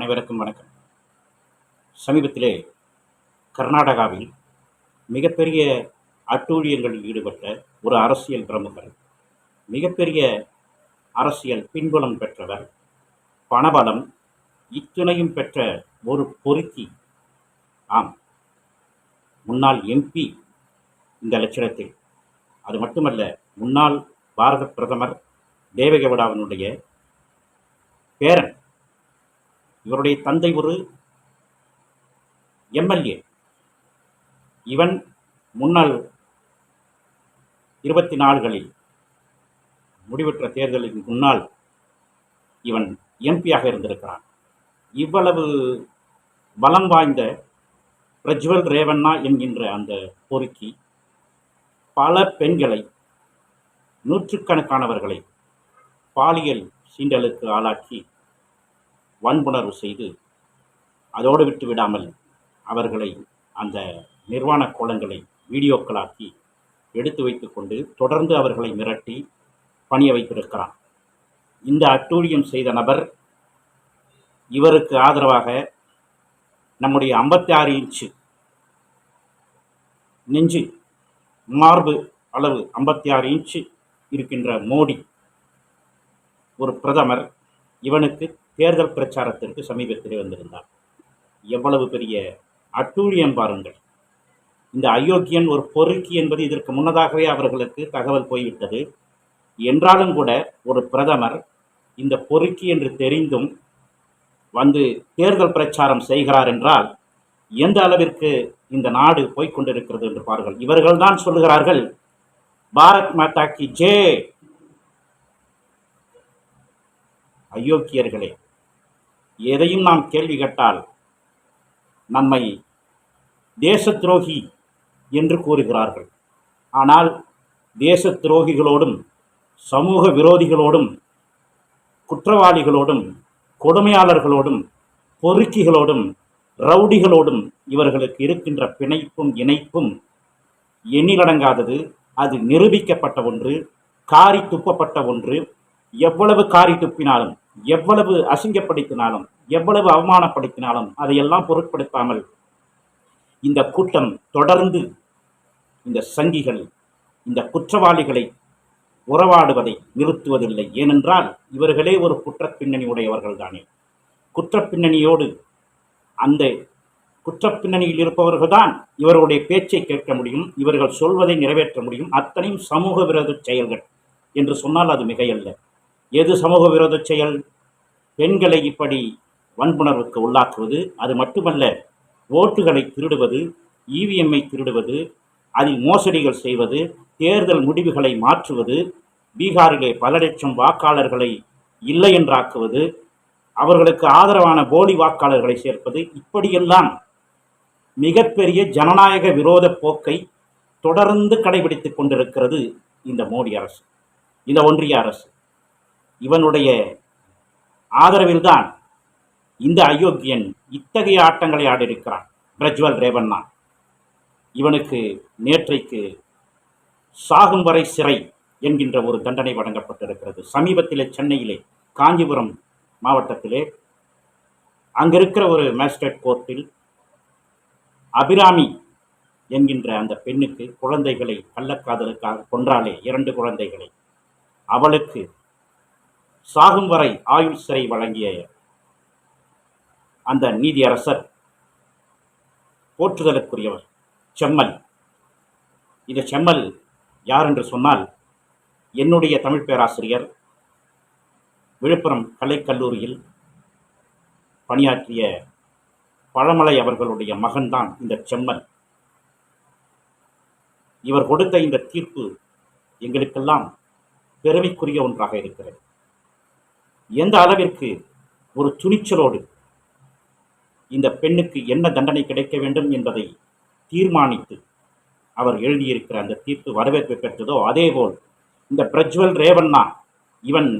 அனைவருக்கும் வணக்கம். சமீபத்திலே கர்நாடகாவில் மிகப்பெரிய அட்டூழியங்களில் ஈடுபட்ட ஒரு அரசியல் பிரமுகர் மிகப்பெரிய அரசியல் பின்புலம் பெற்றவர் பணபலம் இத்துணையும் பெற்ற ஒரு பொருத்தி. ஆம் முன்னாள் எம்பி இந்த லட்சணத்தில். அது மட்டுமல்ல முன்னாள் பாரத பிரதமர் தேவகவுடாவினுடைய பேரன் இவருடைய தந்தை ஒரு எம்எல்ஏ. இவன் முன்னாள் இருபத்தி நாலுகளில் முடிவுற்ற தேர்தலின் முன்னால் இவன் எம்பியாக இருந்திருக்கிறான். இவ்வளவு பலம் வாய்ந்த பிரஜ்வல் ரேவண்ணா என்கின்ற அந்த பொறுக்கி பல பெண்களை நூற்றுக்கணக்கானவர்களை பாலியல் சீண்டலுக்கு ஆளாக்கி வன்புணர்வு செய்து அதோடு விட்டு விடாமல் அவர்களை அந்த நிர்வாண கோலங்களை வீடியோக்களாக்கி எடுத்து வைத்துக்கொண்டு தொடர்ந்து அவர்களை மிரட்டி பணிய வைத்திருக்கிறான் இந்த அட்டூழியம் செய்த நபர் இவருக்கு ஆதரவாக நம்முடைய ஐம்பத்தி ஆறு இன்ச்சு நெஞ்சு மார்பு அளவு ஐம்பத்தி ஆறு இன்ச்சு இருக்கின்ற மோடி ஒரு பிரதமர் இவனுக்கு தேர்தல் பிரச்சாரத்திற்கு சமீபத்திலே வந்திருந்தார். எவ்வளவு பெரிய அட்டூழியம் பாருங்கள். இந்த அயோக்கியன் ஒரு பொறுக்கி என்பது இதற்கு முன்னதாகவே அவர்களுக்கு தகவல் போய்விட்டது. என்றாலும் கூட ஒரு பிரதமர் இந்த பொறுக்கி என்று தெரிந்தும் வந்து தேர்தல் பிரச்சாரம் செய்கிறார் என்றால் எந்த அளவிற்கு இந்த நாடு போய்கொண்டிருக்கிறது என்று பாருங்கள். இவர்கள்தான் சொல்லுகிறார்கள் பாரத் மாதா கி ஜே. அயோக்கியர்களே எதையும் நாம் கேள்வி கேட்டால் நம்மை தேச துரோகி என்று கூறுகிறார்கள். ஆனால் தேச துரோகிகளோடும் சமூக விரோதிகளோடும் குற்றவாளிகளோடும் கொடுமையாளர்களோடும் பொறுக்கிகளோடும் ரவுடிகளோடும் இவர்களுக்கு இருக்கின்ற பிணைப்பும் இணைப்பும் எண்ணிலடங்காதது. அது நிரூபிக்கப்பட்ட ஒன்று காரி துப்பப்பட்ட ஒன்று. எவ்வளவு காரி துப்பினாலும் எவ்வளவு அசிங்கப்படுத்தினாலும் எவ்வளவு அவமானப்படுத்தினாலும் அதையெல்லாம் பொருட்படுத்தாமல் இந்த கூட்டம் தொடர்ந்து இந்த சங்கிகள் இந்த குற்றவாளிகளை உறவாடுவதை நிறுத்துவதில்லை. ஏனென்றால் இவர்களே ஒரு குற்றப்பின்னணி உடையவர்கள் தானே குற்றப் பின்னணியோடு அந்த குற்றப்பின்னணியில் இருப்பவர்கள்தான் இவர்களுடைய பேச்சை கேட்க முடியும் இவர்கள் சொல்வதை நிறைவேற்ற முடியும். அத்தனையும் சமூக விரோத செயல்கள் என்று சொன்னால் அது மிகையல்ல. எது சமூக விரோத செயல்? பெண்களை இப்படி வன்புணர்வுக்கு உள்ளாக்குவது அது மட்டுமல்ல ஓட்டுகளை திருடுவது இவிஎம்ஐ திருடுவது அதில் மோசடிகள் செய்வது தேர்தல் முடிவுகளை மாற்றுவது பீகாரிலே பல லட்சம் வாக்காளர்களை இல்லை என்றாக்குவது அவர்களுக்கு ஆதரவான போலி வாக்காளர்களை சேர்ப்பது இப்படியெல்லாம் மிகப்பெரிய ஜனநாயக விரோத போக்கை தொடர்ந்து கடைபிடித்துக் கொண்டிருக்கிறது இந்த மோடி அரசு இந்த ஒன்றிய அரசு. இவனுடைய ஆதரவில்தான் இந்த அயோக்கியன் இத்தகைய ஆட்டங்களை ஆடியிருக்கிறான். பிரஜ்வல் ரேவண்ணா. இவனுக்கு நேற்றைக்கு சாகும் வரை சிறை என்கின்ற ஒரு தண்டனை வழங்கப்பட்டிருக்கிறது. சமீபத்திலே சென்னையிலே காஞ்சிபுரம் மாவட்டத்திலே அங்கிருக்கிற ஒரு மேஜிஸ்ட்ரேட் கோர்ட்டில் அபிராமி என்கின்ற அந்த பெண்ணுக்கு குழந்தைகளை கள்ளக்காதலுக்காக கொன்றாலே இரண்டு குழந்தைகளை. அவளுக்கு சாகும் வரை ஆயுள் சிறை வழங்கிய அந்த நீதியரசர் போற்றுதலுக்குரியவர் செம்மல். இந்த செம்மல் யார் என்று சொன்னால் என்னுடைய தமிழ் பேராசிரியர் விழுப்புரம் கலைக்கல்லூரியில் பணியாற்றிய பழமலை அவர்களுடைய மகன்தான் இந்த செம்மல். இவர் கொடுத்த இந்த தீர்ப்பு எங்களுக்கெல்லாம் பெருமைக்குரிய ஒன்றாக இருக்கிறது. எந்த அளவிற்கு ஒரு துணிச்சலோடு இந்த பெண்ணுக்கு என்ன தண்டனை கிடைக்க வேண்டும் என்பதை தீர்மானித்து அவர் எழுதியிருக்கிற அந்த தீர்ப்பு வரவேற்பு பெற்றதோ அதேபோல் இந்த பிரஜ்வல் ரேவண்ணா இவன்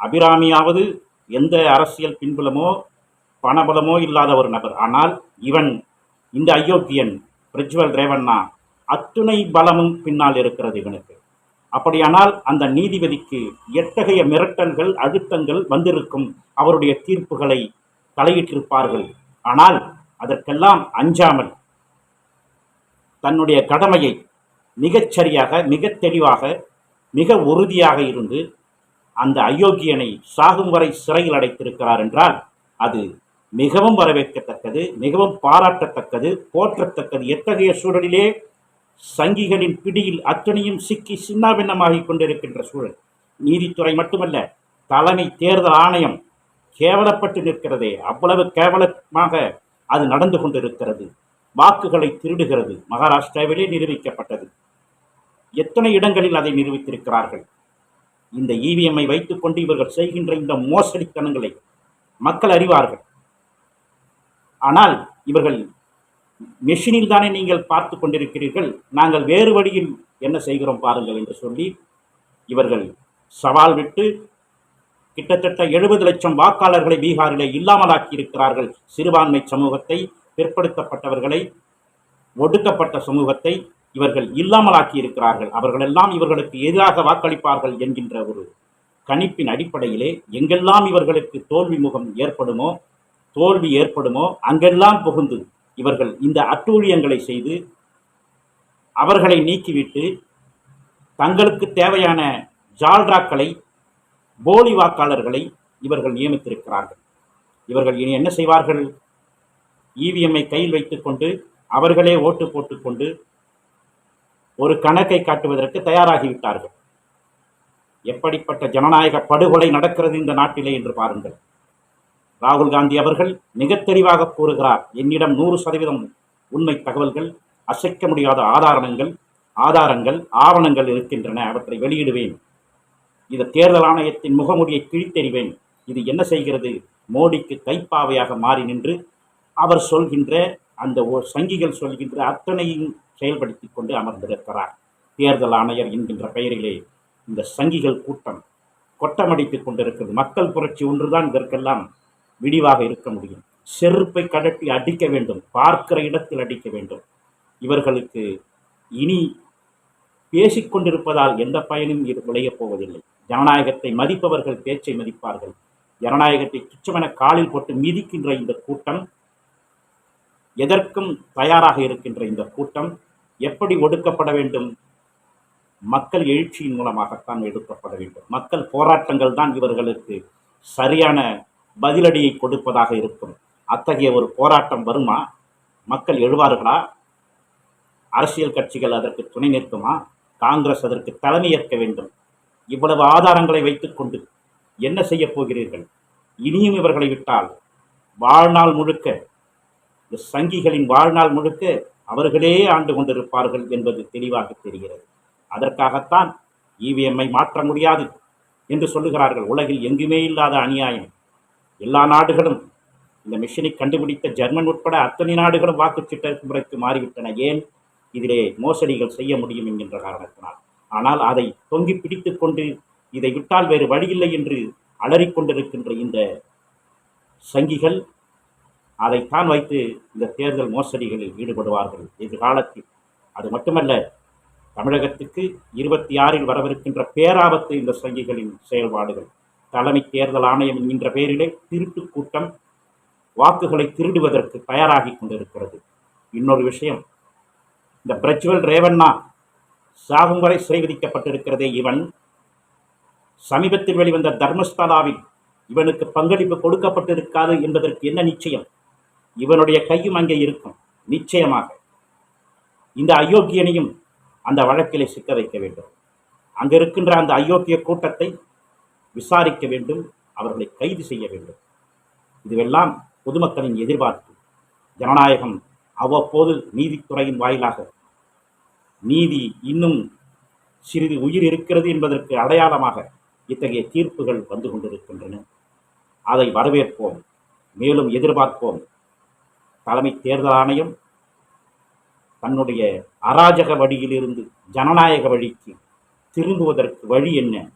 அபிராமியாவது எந்த அரசியல் பின்புலமோ பணபலமோ இல்லாத ஒரு நபர். ஆனால் இவன் இந்த அயோக்கியன் பிரஜ்வல் ரேவண்ணா அத்துணை பலமும் பின்னால் இருக்கிறது இவனுக்கு. அப்படியானால் அந்த நீதிபதிக்கு எத்தகைய மிரட்டல்கள் அழுத்தங்கள் வந்திருக்கும் அவருடைய தீர்ப்புகளை தலையிட்டிருப்பார்கள். ஆனால் அதற்கெல்லாம் அஞ்சாமல் தன்னுடைய கடமையை மிகச் சரியாக மிக தெளிவாக மிக உறுதியாக இருந்து அந்த அயோக்கியனை சாகும் வரை சிறையில் அடைத்திருக்கிறார் என்றால் அது மிகவும் வரவேற்கத்தக்கது மிகவும் பாராட்டத்தக்கது போற்றத்தக்கது. எத்தகைய சூழலிலே சங்கிகளின் பிடியில் அத்தனையும் சிக்கி சின்னாபின்னமாகிக் கொண்டிருக்கின்ற சூழல். நீதித்துறை மட்டுமல்ல தலைமை தேர்தல் ஆணையம் கேவலப்பட்டு நிற்கிறதே அவ்வளவு கேவலமாக அது நடந்து கொண்டிருக்கிறது. வாக்குகளை திருடுகிறது மகாராஷ்டிராவிலே நிரூபிக்கப்பட்டது. எத்தனை இடங்களில் அதை நிரூபித்திருக்கிறார்கள்? இந்த இவிஎம்ஐ வைத்துக்கொண்டு இவர்கள் செய்கின்ற இந்த மோசடித்தனங்களை மக்கள் அறிவார்கள். ஆனால் இவர்கள் மெஷினில் தானே நீங்கள் பார்த்து கொண்டிருக்கிறீர்கள். நாங்கள் வேறு வழியில் என்ன செய்கிறோம் பாருங்கள் என்று சொல்லி இவர்கள் சவால் விட்டு கிட்டத்தட்ட எழுபது லட்சம் வாக்காளர்களை பீகாரிலே இல்லாமலாக்கி இருக்கிறார்கள். சிறுபான்மை சமூகத்தை பிற்படுத்தப்பட்டவர்களை ஒடுக்கப்பட்ட சமூகத்தை இவர்கள் இல்லாமலாக்கி இருக்கிறார்கள். அவர்களெல்லாம் இவர்களுக்கு எதிராக வாக்களிப்பார்கள் என்கின்ற ஒரு கணிப்பின் அடிப்படையிலே எங்கெல்லாம் இவர்களுக்கு தோல்வி முகம் ஏற்படுமோ தோல்வி ஏற்படுமோ அங்கெல்லாம் புகுந்து இவர்கள் இந்த அட்டூழியங்களை செய்து அவர்களை நீக்கிவிட்டு தங்களுக்கு தேவையான ஜால்ராக்களை போலி வாக்காளர்களை இவர்கள் நியமித்திருக்கிறார்கள். இவர்கள் இனி என்ன செய்வார்கள்? இவிஎம்ஐ கையில் வைத்துக்கொண்டு அவர்களே ஓட்டு போட்டுக்கொண்டு ஒரு கணக்கை காட்டுவதற்கு தயாராகிவிட்டார்கள். எப்படிப்பட்ட ஜனநாயக படுகொலை நடக்கிறது இந்த நாட்டிலே என்று பாருங்கள். ராகுல் காந்தி அவர்கள் மிக தெளிவாக கூறுகிறார் என்னிடம் நூறு சதவீதம் உண்மை தகவல்கள் அசைக்க முடியாத ஆதாரங்கள் ஆதாரங்கள் ஆவணங்கள் இருக்கின்றன அவற்றை வெளியிடுவேன். இது தேர்தல் ஆணையத்தின் முகமூடியை கிழித்தெறிவேன். இது என்ன செய்கிறது? மோடிக்கு கைப்பாவையாக மாறி நின்று அவர் சொல்கின்ற அந்த சங்கிகள் சொல்கின்ற அத்தனையும் செயல்படுத்தி கொண்டு அமர்ந்திருக்கிறார். தேர்தல் ஆணையர் என்கின்ற பெயரிலே இந்த சங்கிகள் கூட்டம் கொட்டமடித்துக் கொண்டிருக்கிறது. மக்கள் புரட்சி ஒன்றுதான் இதற்கெல்லாம் விடிவாக இருக்க முடியும். செருப்பை கடட்டி அடிக்க வேண்டும். பார்க்கிற இடத்தில் அடிக்க வேண்டும். இவர்களுக்கு இனி பேசிக் கொண்டிருப்பதால் எந்த பயனும் இது விளையப் போவதில்லை. ஜனநாயகத்தை மதிப்பவர்கள் பேச்சை மதிப்பார்கள். ஜனநாயகத்தை துச்சமென காலில் போட்டு மிதிக்கின்ற இந்த கூட்டம் எதற்கும் தயாராக இருக்கின்ற இந்த கூட்டம் எப்படி ஒடுக்கப்பட வேண்டும்? மக்கள் எழுச்சியின் மூலமாகத்தான் எடுக்கப்பட வேண்டும். மக்கள் போராட்டங்கள் தான் இவர்களுக்கு சரியான பதிலடியை கொடுப்பதாக இருக்கும். அத்தகைய ஒரு போராட்டம் வருமா? மக்கள் எழுவார்களா? அரசியல் கட்சிகள் அதற்கு துணை நிற்குமா? காங்கிரஸ் அதற்கு தலைமை ஏற்க வேண்டும். இவ்வளவு ஆதாரங்களை வைத்துக்கொண்டு என்ன செய்யப் போகிறீர்கள்? இனியும் இவர்களை விட்டால் வாழ்நாள் முழுக்க இந்த சங்கிகளின் வாழ்நாள் முழுக்க அவர்களே ஆண்டு கொண்டிருப்பார்கள் என்பது தெளிவாக தெரிகிறது. அதற்காகத்தான் இவிஎம்ஐ மாற்ற முடியாது என்று சொல்லுகிறார்கள். உலகில் எங்குமே இல்லாத அநியாயம். எல்லா நாடுகளும் இந்த மிஷினை கண்டுபிடித்த ஜெர்மன் உட்பட அத்தனை நாடுகளும் வாக்குச்சீட்டு முறைக்கு மாறிவிட்டன. ஏன்? இதிலே மோசடிகள் செய்ய முடியும் என்கின்ற காரணத்தினால். ஆனால் அதை தொங்கி பிடித்து கொண்டு இதை விட்டால் வேறு வழியில்லை என்று அலறிக்கொண்டிருக்கின்ற இந்த சங்கிகள் அதைத்தான் வைத்து இந்த தேர்தல் மோசடிகளில் ஈடுபடுவார்கள். எதிர்காலத்தில் அது மட்டுமல்ல தமிழகத்துக்கு இருபத்தி ஆறில் வரவிருக்கின்ற பேராபத்து இந்த சங்கிகளின் செயல்பாடுகள். தலைமை தேர்தல் ஆணையம் என்கின்ற பெயரிலே திருட்டு கூட்டம் வாக்குகளை திருடுவதற்கு தயாராகி கொண்டிருக்கிறது. இன்னொரு விஷயம் இந்த பிரஜ்வல் ரேவண்ணா சாகும் வரை சிறை விதிக்கப்பட்டிருக்கிறதே இவன். சமீபத்தில் வெளிவந்த தர்மஸ்தலாவில் இவனுக்கு பங்களிப்பு கொடுக்கப்பட்டிருக்காது என்பதற்கு என்ன நிச்சயம்? இவனுடைய கையும் அங்கே இருக்கும் நிச்சயமாக. இந்த அயோக்கியனையும் அந்த வழக்கிலே சிக்க வைக்க வேண்டும். அங்கே இருக்கின்ற அந்த அயோக்கிய கூட்டத்தை விசாரிக்க வேண்டும் அவர்களை கைது செய்ய வேண்டும். இதுவெல்லாம் பொதுமக்களின் எதிர்பார்ப்பு. ஜனநாயகம் அவ்வப்போது நீதித்துறையின் வாயிலாக. நீதி இன்னும் சிறிது உயிர் இருக்கிறது என்பதற்கு அடையாளமாக இத்தகைய தீர்ப்புகள் வந்து கொண்டிருக்கின்றன. அதை வரவேற்போம் மேலும் எதிர்பார்ப்போம். தலைமை தேர்தல் ஆணையம் தன்னுடைய அராஜக வழியிலிருந்து ஜனநாயக வழிக்கு திரும்புவதற்கு வழி என்ன?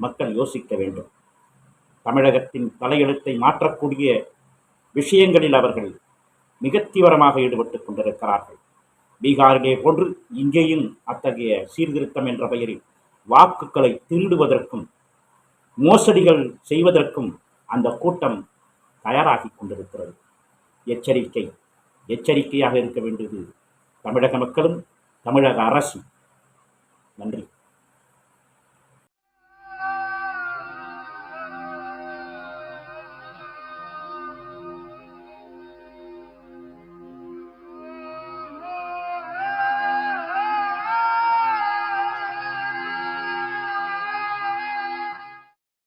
மக்கள் யோசிக்க வேண்டும். தமிழகத்தின் தலையெழுத்தை மாற்றக்கூடிய விஷயங்களில் அவர்கள் மிக தீவிரமாக ஈடுபட்டுக் கொண்டிருக்கிறார்கள். பீகாரிலே போன்று இங்கேயும் அத்தகைய சீர்திருத்தம் என்ற பெயரில் வாக்குகளை திருடுவதற்கும் மோசடிகள் செய்வதற்கும் அந்த கூட்டம் தயாராகி கொண்டிருக்கிறது. எச்சரிக்கை எச்சரிக்கையாக இருக்க வேண்டியது தமிழக மக்களும் தமிழக அரசும். நன்றி.